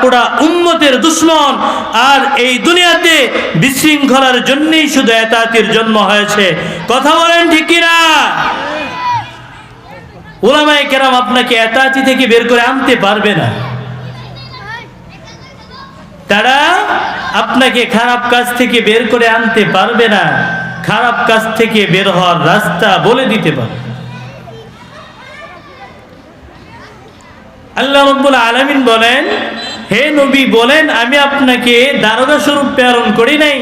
পুরা উম্মতের দুশ্মন। আর এই দুনিয়াতে বিশৃঙ্খলার জন্যই শুধু এতাতির জন্ম হয়েছে। কথা বলেন ঠিক কিনা? ওলামাই কেরাম আপনাকে এতাতি থেকে বের করে আনতে পারবে না। তারা আপনাকে খারাপ কাজ থেকে বের করে আনতে পারবে না। খারাপ কাজ থেকে বের হওয়ার রাস্তা বলে দিতে পারবে আল্লাহ রব্বুল আলমিন বলেন হে নবী বলেন, আমি আপনাকে দারোগা স্বরূপ প্রেরণ করি নাই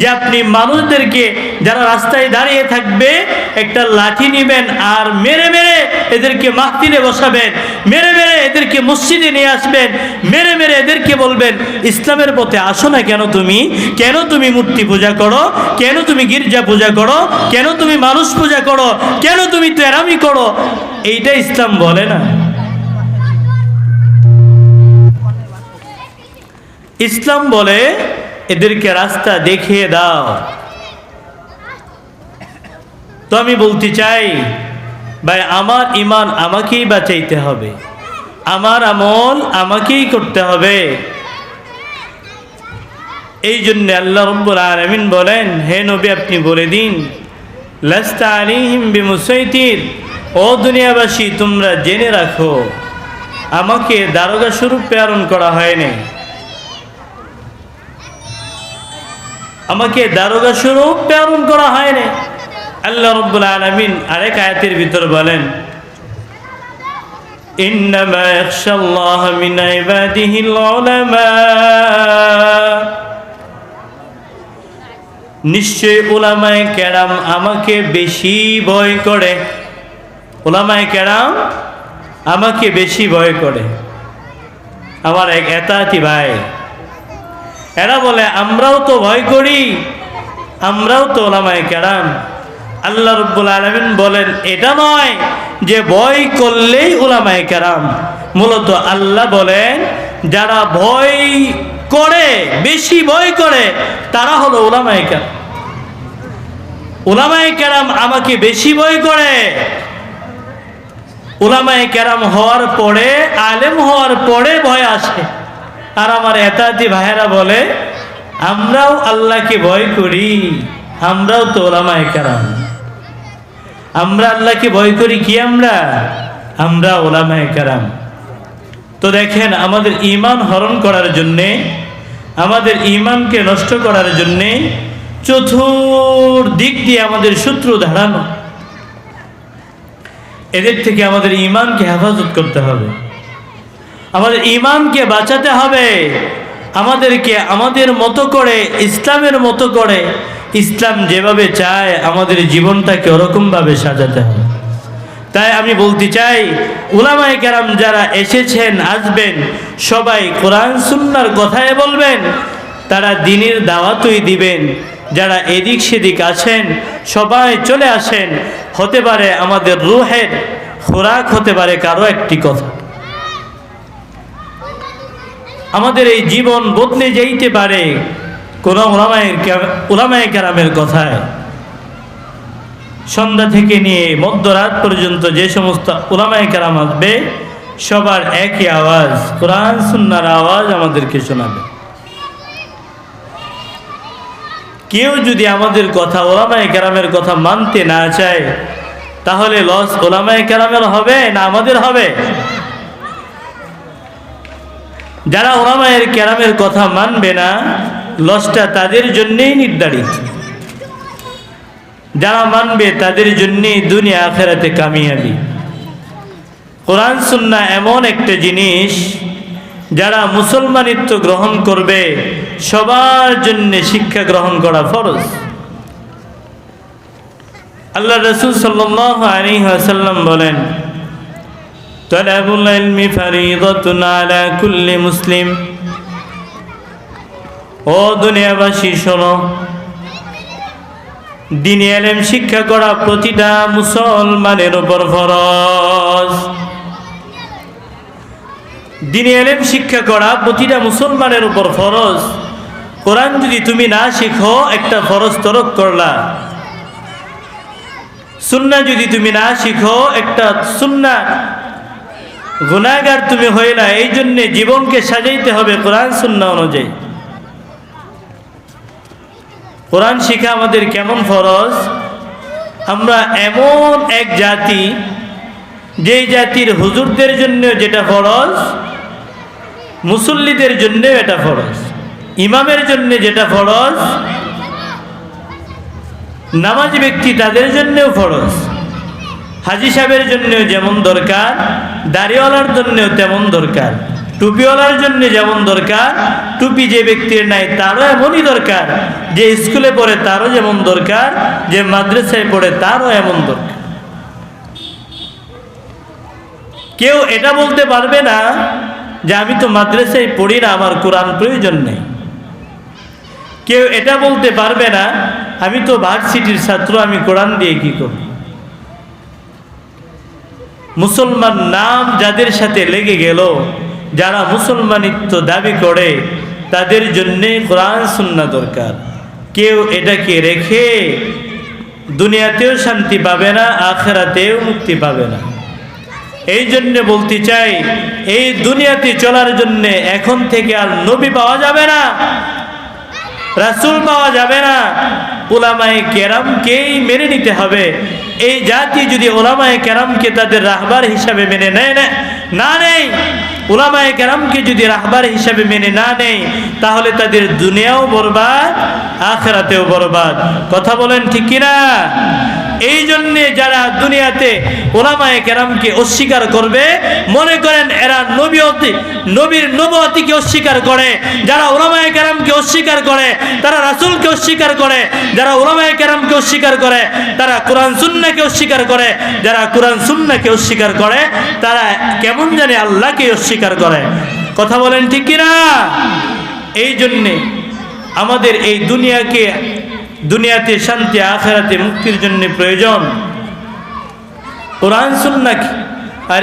যে আপনি মানুষদেরকে যারা রাস্তায় দাঁড়িয়ে থাকবে, একটা লাঠি নেবেন আর মেরে মেরে এদেরকে মাহফিলে বসাবেন, মেরে মেরে এদেরকে মসজিদে নিয়ে আসবেন, মেরে মেরে এদেরকে বলবেন, ইসলামের পথে আসো না কেন তুমি? কেন তুমি মূর্তি পূজা করো? কেন তুমি গির্জা পূজা করো? কেন তুমি মানুষ পূজা করো? কেন তুমি তেরামি করো? এইটা ইসলাম বলে না। ইসলাম বলে, এদেরকে রাস্তা দেখিয়ে দাও। তো আমি বলতে চাই, ভাই, আমার ইমান আমাকেই বাঁচাইতে হবে। আমার আমল আমাকেই করতে হবে। এই জন্য আল্লাহ রব্বুল আলমিন বলেন, হে নবী, আপনি বলে দিন ও দুনিয়াবাসী, তোমরা জেনে রাখো, আমাকে দারোগা স্বরূপ প্রেরণ করা হয়নি। আমাকে দারোগা স্বরূপ প্রেরণ করা হয়নি আল্লাহ রব্বুল আলমিন আরেক আয়াতের ভিতর বলেন إنما يخشى الله من عباده العلماء নিশ্চয় ওলামায় কেরাম আমাকে বেশি ভয় করে ওলামায় কেরাম আমাকে বেশি ভয় করে আমার এক এতাতি ভাই এরা বলে, আমরাও তো ভয় করি, আমরাও তো ওলামায় কেরাম। আল্লাহ রব্বুল আলমিন বলেন, এটা নয় যে ভয় করলেই ওলামায় কেরাম। মূলত আল্লাহ বলেন, যারা ভয় করে, বেশি ভয় করে, তারা হলো ওলামায় কেরাম। ওলামায় কেরাম আমাকে বেশি ভয় করে। ওলামায় কেরাম হওয়ার পরে, আলেম হওয়ার পরে ভয় আসে। আর আমার এতাতি ভাইয়েরা বলে, আমরাও আল্লাহকে ভয় করি, আমরাও তো ওলামায় কারাম। আমরা আল্লাহকে ভয় করি কি আমরা? আমরা ওলামায় কারাম। তো দেখেন, আমাদের ইমান হরণ করার জন্যে, আমাদের ইমানকে নষ্ট করার জন্যে চতুর দিক দিয়ে আমাদের শত্রু ধারানো এদের থেকে আমাদের ইমানকে হেফাজত করতে হবে। আমাদের ইমানকে বাঁচাতে হবে। আমাদেরকে আমাদের মতো করে, ইসলামের মতো করে, ইসলাম যেভাবে চায়, আমাদের জীবনটাকে ওরকমভাবে সাজাতে হবে। তাই আমি বলতে চাই, উলামায় কেরাম যারা এসেছেন, আসবেন, সবাই কোরআন, সুন্নার কথায় বলবেন, তারা দিনের দাওয়াতই দিবেন। যারা এদিক সেদিক আছেন, সবাই চলে আসেন। হতে পারে আমাদের রুহের খোরাক, হতে পারে কারও একটি কথা। আমাদের এই জীবন বদলে যাইতে পারে কোন ওলামায়ের ওলামায় কেরামের কথায়। সন্ধ্যা থেকে নিয়ে মধ্যরাত পর্যন্ত যে সমস্ত ওলামায় কেরাম আসবে, সবার একই আওয়াজ, কোরআন, সুন্নার আওয়াজ আমাদেরকে শোনাবে। কেউ যদি আমাদের কথা ওলামায় কেরামের কথা মানতে না চায়, তাহলে লস ওলামায় কেরামের হবে না আমাদের হবে? যারা ওলামায়ের ক্যারামের কথা মানবে না, লসটা তাদের জন্যেই নির্ধারিত। যারা মানবে তাদের জন্যেই দুনিয়া আখেরাতে কামিয়াবি। কোরআন, সুন্না এমন একটা জিনিস, যারা মুসলমানিত্ব গ্রহণ করবে, সবার জন্য শিক্ষা গ্রহণ করা ফরজ। আল্লাহ রসুল সাল্লাহ আলী আসাল্লাম বলেন طلب العلم فريضة على كل মুসলিম ও দুনিয়াবাসী শোনো দিনী এলেম শিক্ষা করা প্রতিটা মুসলমানের উপর ফরজ দিনী এলেম শিক্ষা করা প্রতিটা মুসলমানের উপর ফরজ কোরআন যদি তুমি না শিখো একটা ফরজ তরক করলা সুন্না যদি তুমি না শিখো একটা সুন্না গুনাহগার তুমি হয়ে না, এই জন্যে জীবনকে সাজাইতে হবে কোরআন সুন্না অনুযায়ী। কোরআন শিখা আমাদের কেমন ফরজ? আমরা এমন এক জাতি, যেই জাতির হুজুরদের জন্য যেটা ফরজ, মুসল্লিদের জন্য এটা ফরজ, ইমামের জন্য যেটা ফরজ, নামাজ ব্যক্তি তাদের জন্যও ফরজ। হাজি সাহেবের জন্য যেমন দরকার, দাড়িওয়ালার জন্যও তেমন দরকার, টুপিওয়ালার জন্য যেমন দরকার, টুপি যে ব্যক্তির নাই তারও এমনই দরকার, যে স্কুলে পড়ে তারও যেমন দরকার, যে মাদ্রাসায় পড়ে তারও এমন দরকার। কেউ এটা বলতে পারবে না যে আমি তো মাদ্রাসায় পড়ি না, আমার কোরআন প্রয়োজন নেই। কেউ এটা বলতে পারবে না, আমি তো ভার্সিটির ছাত্র, আমি কোরআন দিয়ে কি করব? মুসলমান নাম যাদের সাথে লেগে গেল, যারা মুসলমানিত্ব দাবি করে, তাদের জন্যে কোরআন সুন্না দরকার। কেউ এটাকে রেখে দুনিয়াতেও শান্তি পাবে না, আখেরাতেও মুক্তি পাবে না। এই জন্যে বলতে চাই, এই দুনিয়াতে চলার জন্যে এখন থেকে আর নবী পাওয়া যাবে না, রাসুল পাওয়া যাবে না ওলামায়ে কেরামকেই মেনে নিতে হবে। এই জাতি যদি ওলামায় কেরামকে তাদের রাহবার হিসাবে মেনে নেয় না না নেই ওলামায় কেরামকে যদি রাহবার হিসাবে মেনে না নেই তাহলে তাদের দুনিয়াও বরবাদ, আখেরাতেও বরবাদ। কথা বলেন ঠিক কিনা? এই জন্যে যারা দুনিয়াতে ওলামায়ে কেরামকে অস্বীকার করবে, মনে করেন এরা নবীয়তি নবীর নবতিকে অস্বীকার করে, যারা ওলামায়ে কেরামকে অস্বীকার করে, তারা রাসুলকে অস্বীকার করে, যারা ওলামায়ে কেরামকে অস্বীকার করে, তারা কোরআন সুন্নাহকে অস্বীকার করে, যারা কোরআন সুন্নাহকে অস্বীকার করে, তারা কেমন জানে আল্লাহকে অস্বীকার করে। কথা বলেন ঠিক কিনা? এই জন্যে আমাদের এই দুনিয়াকে দুনিয়াতে শান্তি আখেরাতে মুক্তির জন্য প্রয়োজন। কোরআন নাকি আর